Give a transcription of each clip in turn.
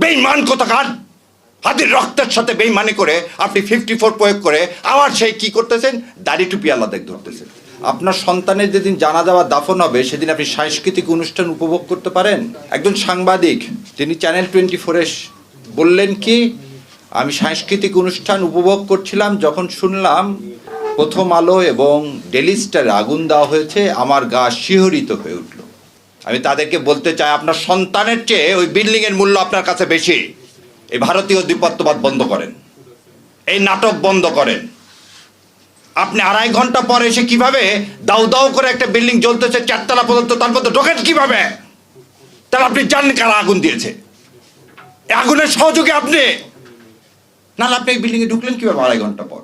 বেইমান কোথাকার? হাতির রক্তের সাথে বেইমানি করে আপনি ফিফটি ফোর প্রয়োগ করে আবার সেই কি করতেছেন? দাড়ি টুপি আলাদা ধরতেছেন। আপনার সন্তানের যেদিন জানা যাওয়া দাফন হবে, সেদিন আপনি সাংস্কৃতিক অনুষ্ঠান উপভোগ করতে পারেন। একজন সাংবাদিক তিনি চ্যানেল টোয়েন্টি ফোরে বললেন কি, আমি সাংস্কৃতিক অনুষ্ঠান উপভোগ করছিলাম যখন শুনলাম প্রথম আলো এবং ডেলি স্টারে আগুন দেওয়া হয়েছে, আমার গা শিহরিত হয়ে উঠল। আমি তাদেরকে বলতে চাই, আপনার সন্তানের চেয়ে ওই বিল্ডিংয়ের মূল্য আপনার কাছে বেশি। এই ভারতীয় দ্বিপত্ববাদ বন্ধ করেন। এই নাটক বন্ধ করেন। আপনি আড়াই ঘণ্টা পরে এসে কীভাবে দাউ দাউ করে একটা বিল্ডিং জ্বলতেছে, চারতলা পর্যন্ত, তার মধ্যে ঢোকেন কীভাবে? তাহলে আপনি জানেন কারা আগুন দিয়েছে। আগুনের সহযোগী আপনি। নাহলে আপনি এই বিল্ডিংয়ে ঢুকলেন কীভাবে আড়াই ঘণ্টা পর?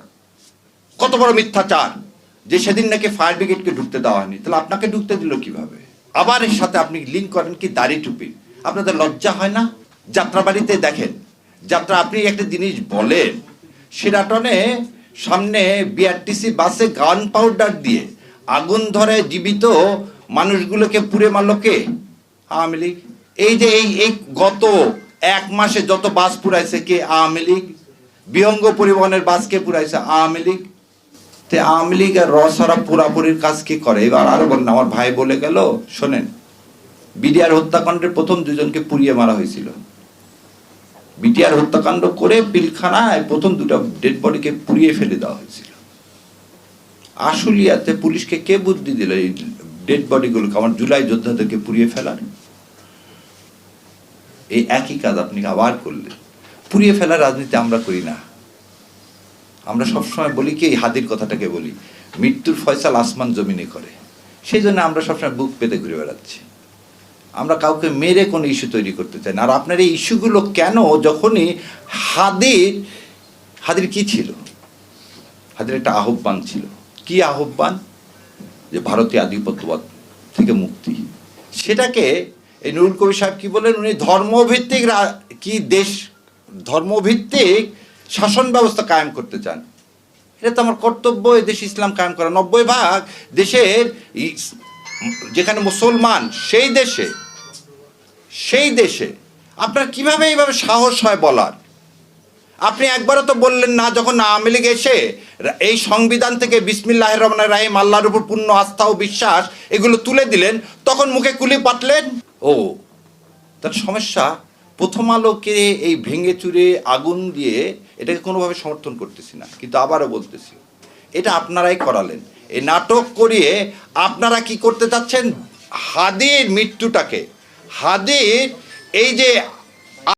কত বড় মিথ্যাচার। যে সেদিন নাকি ফায়ার ব্রিগেডকে ঢুকতে দেওয়া হয়নি, তাহলে আপনাকে ঢুকতে দিল কীভাবে? আবার এর সাথে আপনি লিঙ্ক করেন কি দাড়ি টুপি। আপনাদের লজ্জা হয় না? যাত্রাবাড়িতে দেখেন, যাত্রা আপনি একটা জিনিস বলেন সেরাটনে সামনে বিআরটিসি বাসে গান পাউডার দিয়ে আগুন ধরে জীবিত মানুষগুলোকে পুড়ে মারলো কে? আওয়ামী লীগ। এই যে এই এই গত এক মাসে যত বাস পুরাইছে কে? আওয়ামী লীগ। বিহঙ্গ পরিবহনের বাসকে পুরাইছে আওয়ামী লীগ। তে আওয়ামী লীগ আর রসারা পুরাপুরির কাজ কি করে? এবার আরও বলেন, আমার ভাই বলে গেল, শোনেন বিডিআর হত্যাকাণ্ডের প্রথম দুজনকে পুড়িয়ে মারা হয়েছিল। বিটিআর হত্যাকাণ্ড করে পিলখানায় প্রথম দুটো ডেড বডিকে পুড়িয়ে ফেলে দেওয়া হয়েছিল। আশুলিয়াতে পুলিশকে কে বুদ্ধি দিল এই ডেড বডিগুলোকে আমার জুলাই যোদ্ধাদেরকে পুড়িয়ে ফেলার? এই একই কাজ আপনি আবার করলেন। পুড়িয়ে ফেলার রাজনীতি আমরা করি না। আমরা সবসময় বলি কি, এই হাদির কথাটাকে বলি। মৃত্যুর ফয়সাল আসমান জমিনে করে। সেই জন্য আমরা সবসময় বুক পেতে ঘুরে বেড়াচ্ছি। আমরা কাউকে মেরে কোনো ইস্যু তৈরি করতে চাই না। আর আপনার এই ইস্যুগুলো কেন, যখনই হাদির হাদির কি ছিল? হাদির একটা আহ্বান ছিল। কি আহ্বান? যে ভারতীয় আধিপত্যবাদ থেকে মুক্তি। সেটাকে এই নুরুল কবির সাহেব কি বলেন উনি ধর্মভিত্তিক কি দেশ ধর্মভিত্তিক শাসন ব্যবস্থা কায়েম করতে চান। এটা তো আমার কর্তব্য দেশ ইসলাম কায়েম করা। নব্বই ভাগ দেশের যেখানে মুসলমান, সেই দেশে সেই দেশে। আপনার কীভাবে এইভাবে সাহস হয় বলার? আপনি একবারও তো বললেন না, যখন আওয়ামী লীগ এসে এই সংবিধান থেকে বিসমিল্লাহ রহমান রাহিম, আল্লাহর উপর পূর্ণ আস্থা ও বিশ্বাস এগুলো তুলে দিলেন, তখন মুখে কুলি পাতলেন ও, তার সমস্যা, প্রথম আলোকে এই ভেঙে চুরে আগুন দিয়ে এটাকে কোনোভাবে সমর্থন করতেছি না, কিন্তু আবারও বলতেছি, এটা আপনারাই করালেন। এই নাটক করিয়ে আপনারা কি করতে চাচ্ছেন? হাদির মৃত্যুটাকে। হাদির এই যে